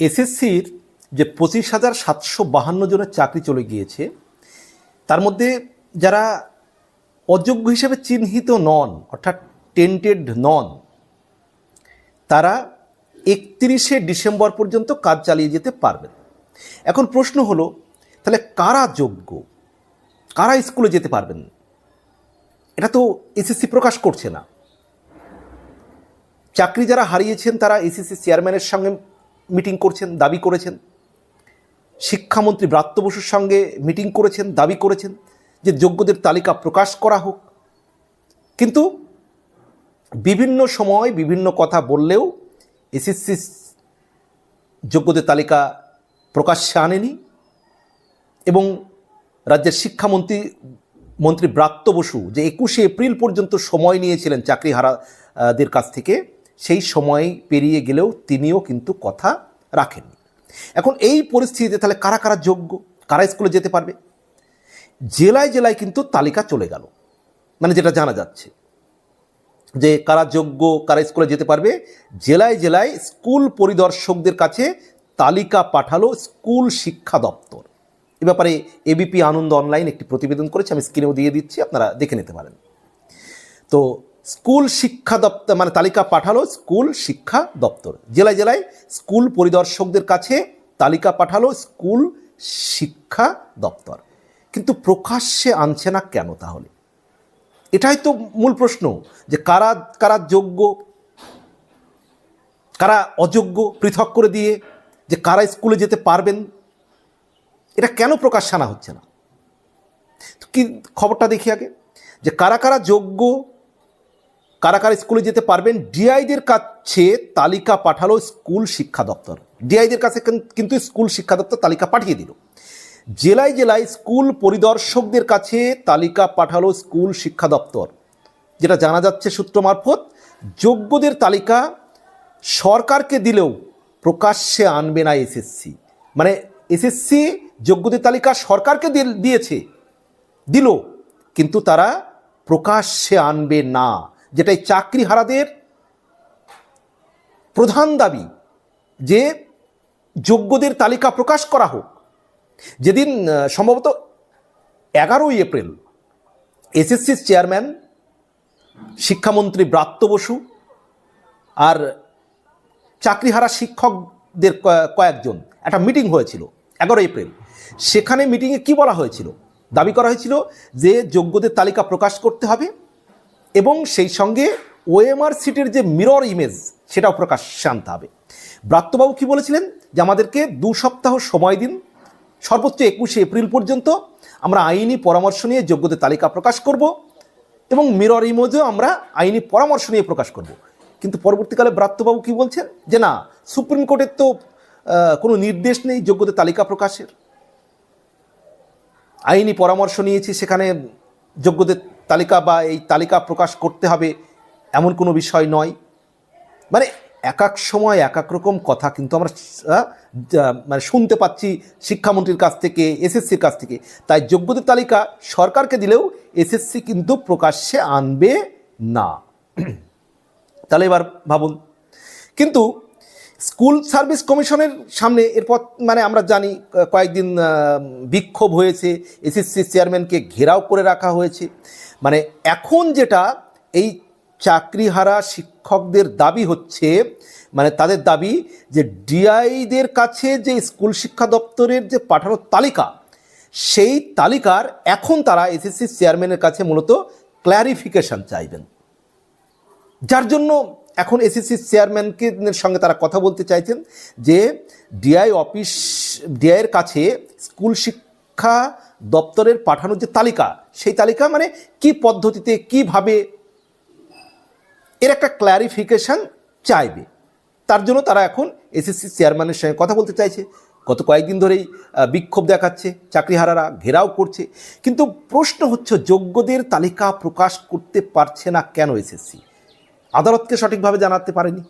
এসএসসির যে পঁচিশ হাজার সাতশো বাহান্ন জনের চাকরি চলে গিয়েছে, তার মধ্যে যারা অযোগ্য হিসেবে চিহ্নিত নন, অর্থাৎ টেন্টেড নন, তারা একত্রিশে ডিসেম্বর পর্যন্ত কাজ চালিয়ে যেতে পারবেন। এখন প্রশ্ন হলো, তাহলে কারা যোগ্য? কারা স্কুলে যেতে পারবেন? এটা তো এসএসসি প্রকাশ করছে না। চাকরি যারা হারিয়েছেন তারা এসএসসি চেয়ারম্যানের সঙ্গে মিটিং করছেন, দাবি করেছেন। শিক্ষামন্ত্রী ব্রাত্য বসুর সঙ্গে মিটিং করেছেন, দাবি করেছেন যে যোগ্যদের তালিকা প্রকাশ করা হোক। কিন্তু বিভিন্ন সময় বিভিন্ন কথা বললেও এসএসসি যোগ্যদের তালিকা প্রকাশ্যে আনেনি এবং রাজ্যের শিক্ষামন্ত্রী মন্ত্রী ব্রাত্য বসু যে একুশে এপ্রিল পর্যন্ত সময় নিয়েছিলেন চাকরি হারাদের কাছ থেকে সেই সময় পেরিয়ে গেলেও তিনিও কিন্তু কথা রাখেননি। এখন এই পরিস্থিতিতে তাহলে কারা কারা যোগ্য? কারা স্কুলে যেতে পারবে? জেলায় জেলায় কিন্তু তালিকা চলে গেল। মানে যেটা জানা যাচ্ছে যে কারা যোগ্য, কারা স্কুলে যেতে পারবে? জেলায় জেলায় স্কুল পরিদর্শকদের কাছে তালিকা পাঠালো স্কুল শিক্ষা দপ্তর। এ ব্যাপারে এবিপি আনন্দ অনলাইন একটি প্রতিবেদন করেছে, আমি স্ক্রিনেও দিয়ে দিচ্ছি, আপনারা দেখে নিতে পারেন। তো স্কুল শিক্ষা দপ্তর মানে তালিকা পাঠালো স্কুল শিক্ষা দপ্তর। জেলায় জেলায় স্কুল পরিদর্শকদের কাছে তালিকা পাঠালো স্কুল শিক্ষা দপ্তর। কিন্তু প্রকাশ্যে আনছে না কেন তাহলে? এটাই তো মূল প্রশ্ন, যে কারা কারা যোগ্য, কারা অযোগ্য পৃথক করে দিয়ে, যে কারা স্কুলে যেতে পারবেন? এটা কেন প্রকাশ আনা হচ্ছে না? কি খবরটা দেখি আগে? যে কারা কারা যোগ্য কারা কারা স্কুলে যেতে পারবেন। ডিআইদের কাছে তালিকা পাঠালো স্কুল শিক্ষা দপ্তর। ডিআইদের কাছে কিন্তু স্কুল শিক্ষা দপ্তর তালিকা পাঠিয়ে দিল। জেলায় জেলায় স্কুল পরিদর্শকদের কাছে তালিকা পাঠালো স্কুল শিক্ষা দপ্তর। যেটা জানা যাচ্ছে সূত্র মারফত, যোগ্যদের তালিকা সরকারকে দিলেও প্রকাশ্যে আনবে না এসএসসি। মানে এসএসসি যোগ্যদের তালিকা সরকারকে দিয়েছে। দিল, কিন্তু তারা প্রকাশ্যে আনবে না। যেটাই চাকরি হারাদের প্রধান দাবি, যে যোগ্যদের তালিকা প্রকাশ করা হোক। যেদিন সম্ভবত এগারোই এপ্রিল এসএসসির চেয়ারম্যান, শিক্ষামন্ত্রী ব্রাত্য বসু আর চাকরিহারা শিক্ষকদের কয়ে- কয়েকজন, একটা মিটিং হয়েছিল এগারো এপ্রিল। সেখানে মিটিংয়ে কি বলা হয়েছিল? দাবি করা হয়েছিল যে যোগ্যদের তালিকা প্রকাশ করতে হবে। এবং সেই সঙ্গে ওএমআর সিটের যে মিরর ইমেজ সেটাও প্রকাশ্যে আনতে হবে। ব্রাত্যবাবু কি বলেছিলেন? যে আমাদেরকে দু সপ্তাহ সময় দিন, সর্বোচ্চ একুশে এপ্রিল পর্যন্ত আমরা আইনি পরামর্শ নিয়ে যোগ্যদের তালিকা প্রকাশ করব এবং মিরর ইমেজও আমরা আইনি পরামর্শ নিয়ে প্রকাশ করব। কিন্তু পরবর্তীকালে ব্রাত্যবাবু কি বলছেন? যে না, সুপ্রিম কোর্টের তো কোনো নির্দেশ নেই যোগ্যদের তালিকা প্রকাশের। আইনি পরামর্শ নিয়েছি, সেখানে যোগ্যদের তালিকা বা এই তালিকা প্রকাশ করতে হবে এমন কোনো বিষয় নয়। মানে এক এক সময় এক এক রকম কথা কিন্তু আমরা মানে শুনতে পাচ্ছি শিক্ষামন্ত্রীর কাছ থেকে, এসএসসির কাছ থেকে। তাই যোগ্যদের তালিকা সরকারকে দিলেও এসএসসি কিন্তু প্রকাশ্যে আনবে না। তাহলে এবার ভাবুন। কিন্তু স্কুল সার্ভিস কমিশনের সামনে এরপর মানে আমরা জানি কয়েকদিন বিক্ষোভ হয়েছে, এসএসসি চেয়ারম্যানকে ঘেরাও করে রাখা হয়েছে। মানে এখন যেটা, এই চাকরিহারা শিক্ষকদের দাবি হচ্ছে মানে তাদের দাবি যে ডিআইদের কাছে যে স্কুল শিক্ষা দপ্তরের যে পাঠানোর তালিকা, সেই তালিকার এখন তারা এসএসসি চেয়ারম্যানের কাছে মূলত ক্ল্যারিফিকেশন চাইবেন। যার জন্য এখন এসএসসি চেয়ারম্যানকে সঙ্গে তারা কথা বলতে চাইছেন যে ডিআই অফিস ডিআইয়ের কাছে স্কুল শিক্ষা দপ্তরের পাঠানোর যে তালিকা, সেই তালিকা মানে কি পদ্ধতিতে, কীভাবে এর একটা ক্ল্যারিফিকেশন চাইবে। তার জন্য তারা এখন এসএসসি চেয়ারম্যানের সঙ্গে কথা বলতে চাইছে। গত কয়েকদিন ধরেই বিক্ষোভ দেখাচ্ছে, চাকরিহারারা ঘেরাও করছে। কিন্তু প্রশ্ন হচ্ছে, যোগ্যদের তালিকা প্রকাশ করতে পারছে না কেন এসএসসি আদালতকে সঠিকভাবে জানাতে পারেনি।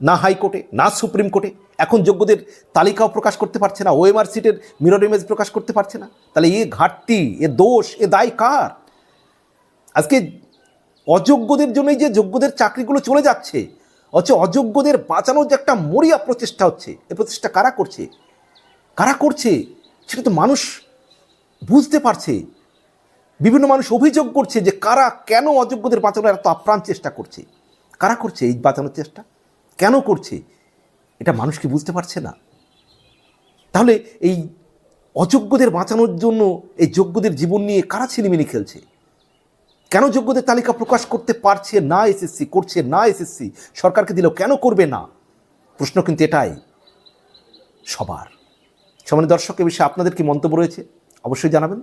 না হাইকোর্টে, না সুপ্রিম কোর্টে। এখন যোগ্যদের তালিকাও প্রকাশ করতে পারছে না, ওএমআর সিটের মিরর ইমেজ প্রকাশ করতে পারছে না। তাহলে এ ঘাটতি, এ দোষ, এ দায় কার? আজকে অযোগ্যদের জন্যই যে যোগ্যদের চাকরিগুলো চলে যাচ্ছে, অথচ অযোগ্যদের বাঁচানোর যে একটা মরিয়া প্রচেষ্টা হচ্ছে, এ প্রচেষ্টা কারা করছে? কারা করছে? সেটা তো মানুষ বুঝতে পারছে। বিভিন্ন মানুষ অভিযোগ করছে যে কারা কেন অযোগ্যদের বাঁচানোর এত আপ্রাণ চেষ্টা করছে। কারা করছে এই বাঁচানোর চেষ্টা? কেন করছে? এটা মানুষ কি বুঝতে পারছে না? তাহলে এই অযোগ্যদের বাঁচানোর জন্য এই যোগ্যদের জীবন নিয়ে কারা ছিনিমিনি খেলছে? কেন যোগ্যদের তালিকা প্রকাশ করতে পারছে না এসএসসি, করছে না এসএসসি? সরকারকে দিলেও কেন করবে না? প্রশ্ন কিন্তু এটাই। সবার। সমানে দর্শক, এ বিষয়ে আপনাদের কি মন্তব্য রয়েছে? অবশ্যই জানাবেন।